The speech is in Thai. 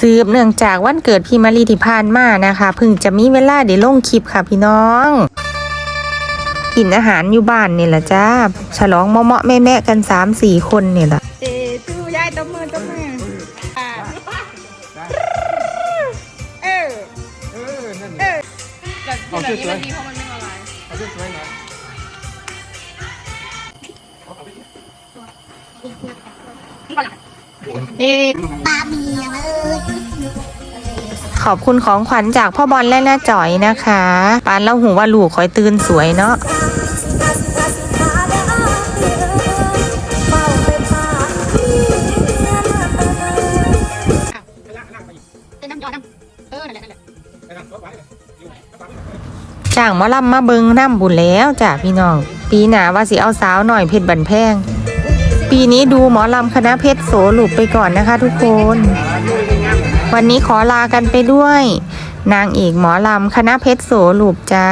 สืบเนื่องจากวันเกิดพี่มารีที่ผ่านมานะคะเพิ่งจะมีเวลาได้ลงคลิปค่ะพี่น้องกินอาหารอยู่บ้านนี่แหละจ้า ฉลองเมาะๆแม่ๆกันสามสี่คนนี่แหละเจจูยายตบมือตบมืออ่าเออเออนั่นเออแต่ที่แบบนี้มันดีเพราะมันไม่ละลายเอาสวยๆหน่อยนี่ ขอบคุณของขวัญจากพ่อบอลและน้าจ๋อยนะคะปานเล่าหูว่าลูกคอยตื่นสวยเนาะเป็นน้ำยอน้ำเออนั่นแหละนั่นแหละไปนั่งรถไว้อยู่ไปไปจ้างมอลำมาเบิงน้ำบุญแล้วจ้ะพี่น้อง ปีหนาว่าสิเอาสาวหน่อยเพชรบันแพง ปีนี้ดูหมอลำคณะเพชรโสหลุบไปก่อนนะคะทุกคน วันนี้ขอลากันไปด้วย นางเอกหมอลำคณะเพชรโสหลุบจ้า